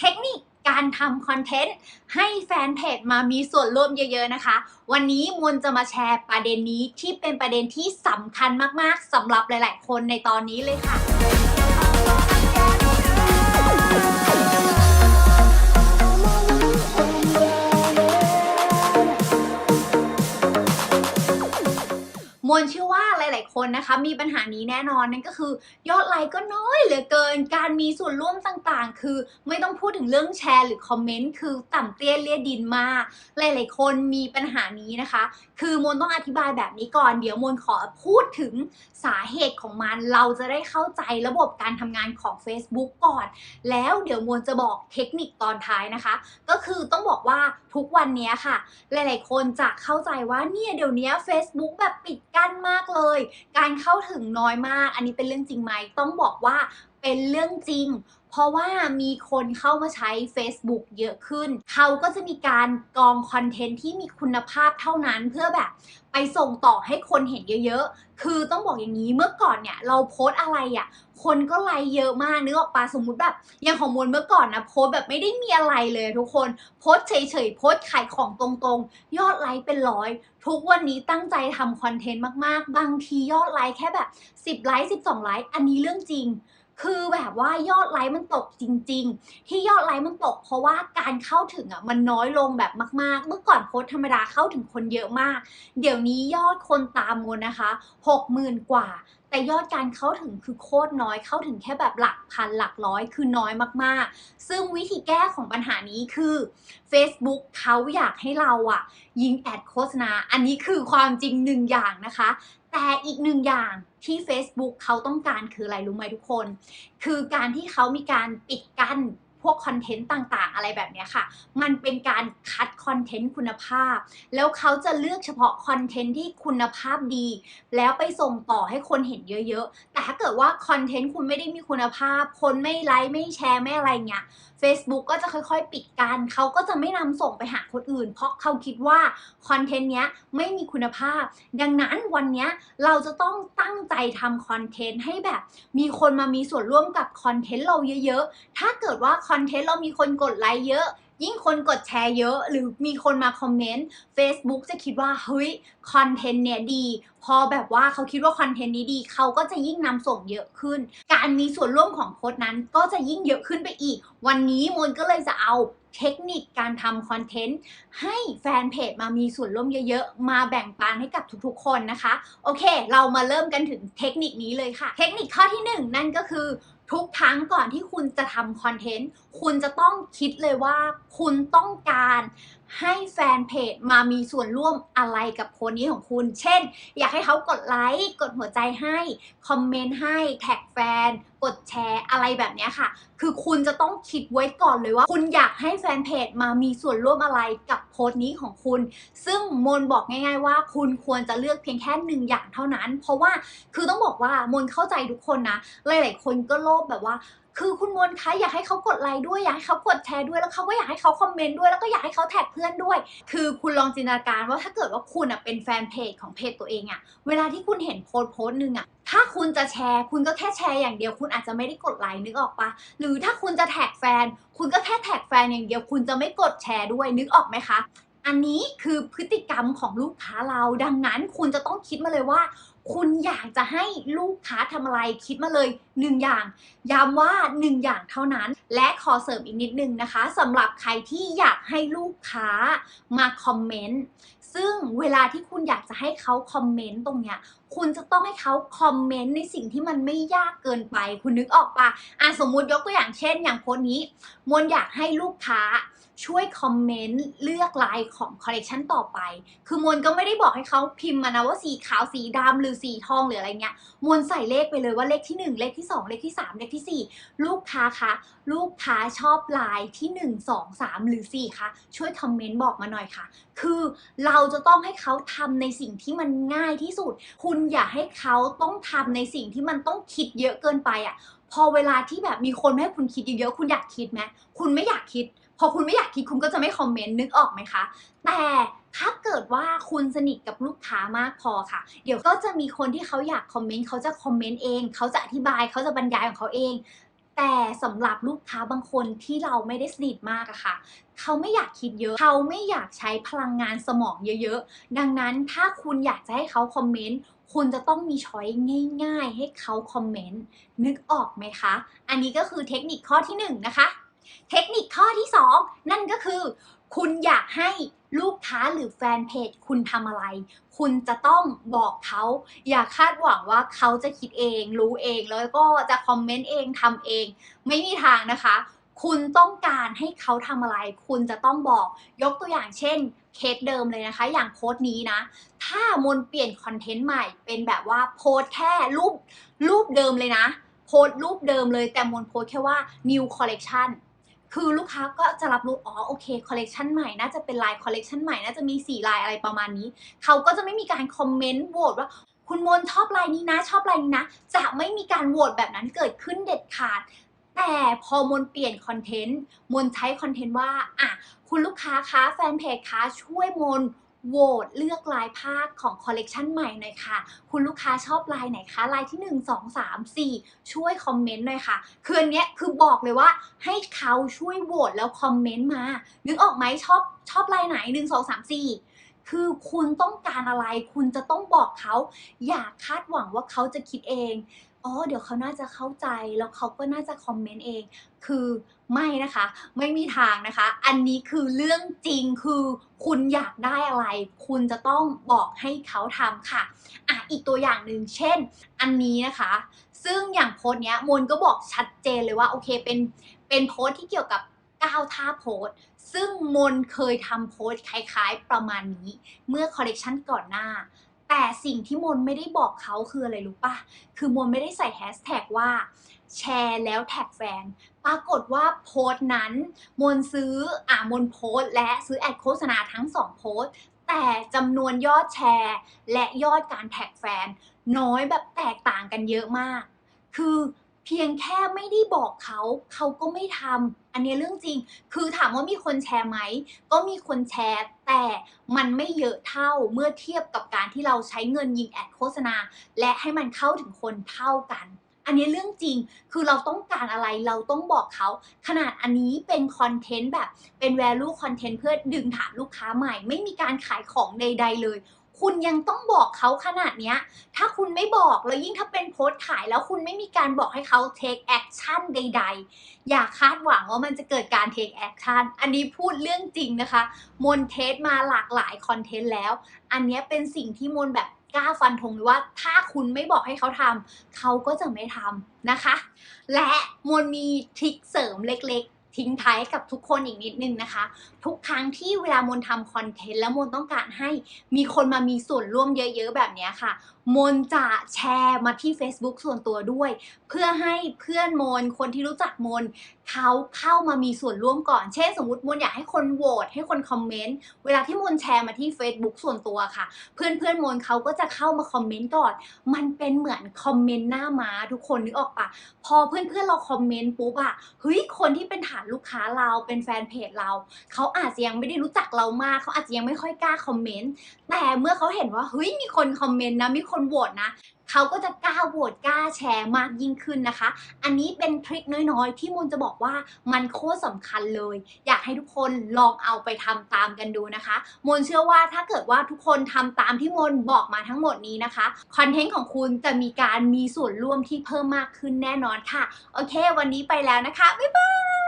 เทคนิคการทำคอนเทนต์ให้แฟนเพจมามีส่วนร่วมเยอะ ๆนะคะ วันนี้มวลจะมาแชร์ประเด็นนี้ที่เป็นประเด็นที่สำคัญมากๆสำหรับหลาย ๆ คนในตอนนี้เลยค่ะมวลเชื่อ ๆ คนนะคะ มีปัญหานี้แน่นอนนั่นก็คือยอดไลค์ก็น้อยเหลือเกิน การมีส่วนร่วมต่างๆ คือไม่ต้องพูดถึงเรื่องแชร์หรือคอมเมนต์คือต่ำเตี้ยเลียดินมาก หลายๆ คนมีปัญหานี้นะคะ คือมวลต้องอธิบายแบบนี้ก่อนเดี๋ยวมวลขอพูดถึงสาเหตุของมัน เราจะได้เข้าใจระบบการทำงานของ Facebook ก่อน แล้วเดี๋ยวมวลจะบอกเทคนิคตอนท้ายนะคะ ก็คือต้องบอกว่าทุกวันนี้ค่ะ หลาย ๆ คนจะเข้าใจว่าเนี่ยเดี๋ยวนี้ Facebook แบบปิดกั้นมากเลยการเข้าถึงน้อยมาก อันนี้เป็นเรื่องจริงไหมต้องบอกว่าเป็นเรื่องจริง เพราะว่ามีคนเข้ามาใช้ Facebook เยอะขึ้น เขาก็จะมีการกรองคอนเทนต์ที่มีคุณภาพเท่านั้นเพื่อแบบ ส่งต่อให้คนเห็นเยอะๆ คือต้องบอกอย่างนี้เมื่อก่อนเนี่ย เราโพสอะไรอะ่ะ คนก็ไลค์เยอะมากนึกออกปะสมมุติแบบอย่างของมวลเมื่อก่อนนะโพสแบบไม่ได้มีอะไรเลยทุกคนโพสเฉยๆโพสขายของตรงๆ ยอดไลค์เป็นร้อย ทุกวันนี้ตั้งใจทำคอนเทนต์มากๆ บางทียอดไลค์แค่แบบ 10ไลค์12ไลค์อันนี้เรื่องจริง คือแบบว่ายอดไลค์มันตกจริง ๆ ที่ยอดไลค์มันตก เพราะว่าการเข้าถึงอะมันน้อยลงแบบมาก ๆ เมื่อก่อนโพสธรรมดาเข้าถึงคนเยอะมาก เดี๋ยวนี้ยอดคนตามมนนะคะ60,000กว่า แต่ยอดการเข้าถึงคือโคตรน้อยเข้าถึงแค่แบบหลักพันหลักร้อยคือน้อยมากๆ ซึ่งวิธีแก้ของปัญหานี้คือ Facebook เขาอยากให้เราอะยิงแอดโฆษณา อันนี้คือความจริงหนึ่งอย่างนะคะ แต่อีกหนึ่งอย่างที่ Facebook เขาต้องการคืออะไรรู้ไหมทุกคน คือการที่เขามีการปิดกั้น พวกคอนเทนต์ต่างๆ อะไรแบบนี้ค่ะ มันเป็นการคัดคอนเทนต์คุณภาพ แล้วเขาจะเลือกเฉพาะคอนเทนต์ที่คุณภาพดี แล้วไปส่งต่อให้คนเห็นเยอะๆ แต่ถ้าเกิดว่าคอนเทนต์คุณไม่ได้มีคุณภาพ คนไม่ไลค์ไม่แชร์ไม่อะไรเงี้ย Facebook ก็จะค่อยๆ ปิดกันเขาก็จะไม่นำส่งไปหาคนอื่น เพราะเขาคิดว่าคอนเทนต์เนี้ยไม่มีคุณภาพ ดังนั้นวันเนี้ยเราจะต้องตั้งใจทำคอนเทนต์ให้แบบ มีคนมามีส่วนร่วมกับคอนเทนต์เราเยอะๆ ถ้าเกิดว่าคอนเทนต์เรามีคนกดไลค์เยอะ ยิ่งคนกดแชร์เยอะ หรือมีคนมาคอมเมนต์ Facebook จะคิดว่า เฮ้ยคอนเทนต์เนี่ยดี พอแบบว่าเขาคิดว่าคอนเทนต์นี้ดี เขาก็จะยิ่งนำส่งเยอะขึ้น การมีส่วนร่วมของโพสต์นั้นก็จะยิ่งเยอะขึ้นไปอีก วันนี้มนก็เลยจะเอาเทคนิคการทำคอนเทนต์ให้แฟนเพจมามีส่วนร่วมเยอะๆ มาแบ่งปันให้กับทุกๆคนนะคะ โอเค เรามาเริ่มกันถึงเทคนิคนี้เลยค่ะ เทคนิคข้อที่หนึ่งนั่นก็คือ ทุกครั้งก่อนที่คุณจะทำคอนเทนต์ คุณจะต้องคิดเลยว่าคุณต้องการ ให้แฟนเพจมามีส่วนร่วมอะไรกับโพสต์นี้ของคุณ เช่น อยากให้เขากดไลค์ กดหัวใจให้ คอมเมนต์ให้ แท็กแฟน กดแชร์อะไรแบบนี้ค่ะ คือคุณจะต้องคิดไว้ก่อนเลยว่า คุณอยากให้แฟนเพจมามีส่วนร่วมอะไรกับโพสต์นี้ของคุณ ซึ่งมนบอกง่าย ๆ ว่า คุณควรจะเลือกเพียงแค่หนึ่งอย่างเท่านั้น เพราะว่า คือต้องบอกว่ามนเข้าใจทุกคนนะ หลาย ๆ คนก็โลภแบบว่า คือคุณมนคะอยากให้เขากดไลค์ด้วยอยากให้เขากดแชร์ด้วยแล้วเขาก็อยากให้เขาคอมเมนต์ด้วยแล้วก็อยากให้เขาแท็กเพื่อนด้วย คือคุณลองจินตนาการว่าถ้าเกิดว่าคุณอะเป็นแฟนเพจของเพจตัวเองอะเวลาที่คุณเห็นโพสต์โพสต์หนึ่งอะถ้าคุณจะแชร์คุณก็แค่แชร์อย่างเดียว คุณอาจจะไม่ได้กดไลค์นึกออกปะหรือถ้าคุณจะแท็กแฟน คุณก็แค่แท็กแฟนอย่างเดียว คุณจะไม่กดแชร์ด้วยนึกออกไหมคะอันนี้คือพฤติกรรมของลูกค้าเราดังนั้นคุณจะต้องคิดมาเลยว่า คุณอยากจะให้ลูกค้าทำอะไรคิดมาเลยหนึ่งอย่าง ย้ำว่าหนึ่งอย่างเท่านั้น และขอเสริมอีกนิดนึงนะคะสำหรับใครที่อยากให้ลูกค้ามาคอมเมนต์ซึ่งเวลาที่คุณอยากจะให้เขาคอมเมนต์ตรงเนี้ย คุณจะต้องให้เขาคอมเมนต์ในสิ่งที่มันไม่ยากเกินไป คุณนึกออกปะอะสมมุติยกตัวอย่างเช่น อย่างโพสต์นี้ มวนอยากให้ลูกค้าช่วยคอมเมนต์เลือกลายของคอลเลกชันต่อไป คือมวนก็ไม่ได้บอกให้เขาพิมพ์มานะว่าสีขาวสีดำหรือสีทองหรืออะไรเงี้ย มวนใส่เลขไปเลยว่าเลขที่ 1 เลขที่ 2 เลขที่ 3 เลขที่ 4 ลูกค้าคะลูกค้าชอบลายที่ 1 2 3 หรือ4คะช่วยคอมเมนต์บอกมาหน่อยค่ะ คือเราจะต้องให้เขาทำในสิ่งที่มันง่ายที่สุด คุณอย่าให้เขาต้องทำในสิ่งที่มันต้องคิดเยอะเกินไปอะ พอเวลาที่แบบมีคนไม่ให้คุณคิดเยอะๆคุณอยากคิดไหมคุณไม่อยากคิด พอคุณไม่อยากคิดคุณก็จะไม่คอมเมนต์นึกออกไหมคะ แต่ถ้าเกิดว่าคุณสนิทกับลูกค้ามากพอค่ะ เดี๋ยวก็จะมีคนที่เขาอยากคอมเมนต์เขาจะคอมเมนต์เอง เขาจะอธิบายเขาจะบรรยายของเขาเอง แต่สำหรับลูกค้าบางคนที่เราไม่ได้สนิทมากอะค่ะ เขาไม่อยากคิดเยอะ เขาไม่อยากใช้พลังงานสมองเยอะๆ ดังนั้นถ้าคุณอยากจะให้เขาคอมเมนต์คุณจะต้องมีช้อยง่าย ๆ ให้เขาคอมเมนต์นึกออกไหมคะ อันนี้ก็คือเทคนิคข้อที่หนึ่งนะคะ เทคนิคข้อที่ 2 นั่นก็คือ คุณอยากให้ลูกค้าหรือแฟนเพจคุณทำอะไร คุณจะต้องบอกเขา อย่าคาดหวังว่าเขาจะคิดเอง รู้เองแล้วก็จะคอมเมนต์เองทำเอง ไม่มีทางนะคะ คุณต้องการให้เขาทำอะไร คุณจะต้องบอกยกตัวอย่างเช่น เคสเดิมเลยนะคะ อย่างโพสต์นี้นะ ถ้ามนเปลี่ยนคอนเทนต์ใหม่ เป็นแบบว่าโพสต์แค่รูปรูปเดิมเลยนะ โพสต์รูปเดิมเลยแต่มนโพสต์แค่ว่า new collection คือลูกค้าก็จะรับรู้อ๋อโอเคคอลเลกชันใหม่น่าจะเป็นลายคอลเลกชันใหม่น่าจะมี4ลายอะไรประมาณนี้ เขาก็จะไม่มีการคอมเมนต์โหวตว่าคุณมนชอบลายนี้นะ ชอบลายนี้นะ จะไม่มีการโหวตแบบนั้นเกิดขึ้นเด็ดขาด แต่พอมนเปลี่ยนคอนเทนต์มนใช้คอนเทนต์ว่าอะคุณลูกค้าคะแฟนเพจคะช่วยมน โหวตเลือกลายผ้าของคอลเลกชันใหม่หน่อยค่ะ คุณลูกค้าชอบลายไหนคะ ลายที่ 1 2 3 4 ช่วยคอมเมนต์หน่อยค่ะ คืออันเนี้ยคือบอกเลยว่าให้เขาช่วยโหวตแล้วคอมเมนต์มา นึกออกไหมชอบชอบลายไหน 1 2 3 4คือคุณต้องการอะไรคุณจะต้องบอกเขา อย่าคาดหวังว่าเขาจะคิดเอง อ๋อ เดี๋ยวเขาน่าจะเข้าใจแล้วเขาก็น่าจะคอมเมนต์เอง คือ ไม่นะคะ ไม่มีทางนะคะ อันนี้คือเรื่องจริงคือคุณอยากได้อะไร คุณจะต้องบอกให้เขาทำค่ะอะ อีกตัวอย่างหนึ่งเช่น อันนี้นะคะ ซึ่งอย่างโพสเนี้ยมนก็บอกชัดเจนเลยว่าโอเคเป็นเป็นโพสที่เกี่ยวกับก้าวท่าโพสซึ่งมนเคยทำโพสคล้ายๆประมาณนี้ เมื่อคอลเลกชันก่อนหน้า แต่สิ่งที่มนไม่ได้บอกเขาคืออะไรรู้ปะคือมนไม่ได้ใส่แฮชแท็กว่า แชร์แล้วแท็กแฟน ปรากฏว่าโพสต์นั้น มนซื้ออ่ามนโพสต์ และซื้อแอดโฆษณาทั้ง2โพสต์ แต่จำนวนยอดแชร์ และยอดการแท็กแฟน น้อยแบบแตกต่างกันเยอะมาก คือ เพียงแค่ไม่ได้บอกเขาเขาก็ไม่ทำอันนี้เรื่องจริง คือถามว่ามีคนแชร์ไหม ก็มีคนแชร์ แต่มันไม่เยอะเท่าเมื่อเทียบกับการที่เราใช้เงินยิงแอดโฆษณา และให้มันเข้าถึงคนเท่ากัน อันนี้เรื่องจริง คือเราต้องการอะไรเราต้องบอกเขา ขนาดอันนี้เป็นคอนเทนต์แบบเป็น value content เพื่อดึงฐานลูกค้าใหม่ ไม่มีการขายของใด ๆ เลย คุณยังต้องบอกเขาขนาดเนี้ย ถ้าคุณไม่บอกแล้วยิ่งถ้าเป็นโพสต์ขายแล้วคุณไม่มีการบอกให้เขา take action ใด ๆ อย่าคาดหวังว่ามันจะเกิดการ take action อันนี้พูดเรื่องจริงนะคะ มนเทสมาหลากหลายคอนเทนต์แล้ว อันนี้เป็นสิ่งที่มนแบบกล้าฟันธงเลยว่าถ้าคุณไม่บอกให้เขาทำเขาก็จะไม่ทำนะคะ และมนมีทริคเสริมเล็กๆ ทิ้งท้ายให้กับทุกคนอีกนิดนึงนะคะ ทุกครั้งที่เวลามนทำคอนเทนต์แล้วมนต้องการให้มีคนมามีส่วนร่วมเยอะ ๆ แบบนี้ค่ะ มนจะแชร์มาที่ Facebook ส่วนตัวด้วย เพื่อให้เพื่อนมนคนที่รู้จักมนเขาเข้ามามีส่วนร่วมก่อน เช่นสมมติมนอยากให้คนโหวตให้คนคอมเมนต์เวลาที่มนแชร์มาที่ Facebook ส่วนตัวค่ะ เพื่อนเพื่อนมนเขาก็จะเข้ามาคอมเมนต์ก่อน มันเป็นเหมือนคอมเมนต์หน้าม้าทุกคนนึกออกปะพอเพื่อนๆเราคอมเมนต์ปุ๊บอะเฮ้ยคนที่เป็นฐานลูกค้าเราเป็นแฟนเพจเราเขาอาจจะยังไม่ได้รู้จักเรามากเขาอาจจะยังไม่ค่อยกล้าคอมเมนต์แต่เมื่อเขาเห็นว่าเฮ้ยมีคนคอมเมนต์นะมีคนโหวตนะเขาก็จะกล้าโหวตกล้าแชร์มากยิ่งขึ้นนะคะ อันนี้เป็นทริคน้อยๆ ที่มนจะบอกว่ามันโคตรสำคัญเลย อยากให้ทุกคนลองเอาไปทำตามกันดูนะคะมนเชื่อว่าถ้าเกิดว่าทุกคนทำตามที่มนบอกมาทั้งหมดนี้นะคะคอนเทนต์ของคุณจะมีการมีส่วนร่วมที่เพิ่มมากขึ้นแน่นอนค่ะ โอเค วันนี้ไปแล้วนะคะ บ๊ายบาย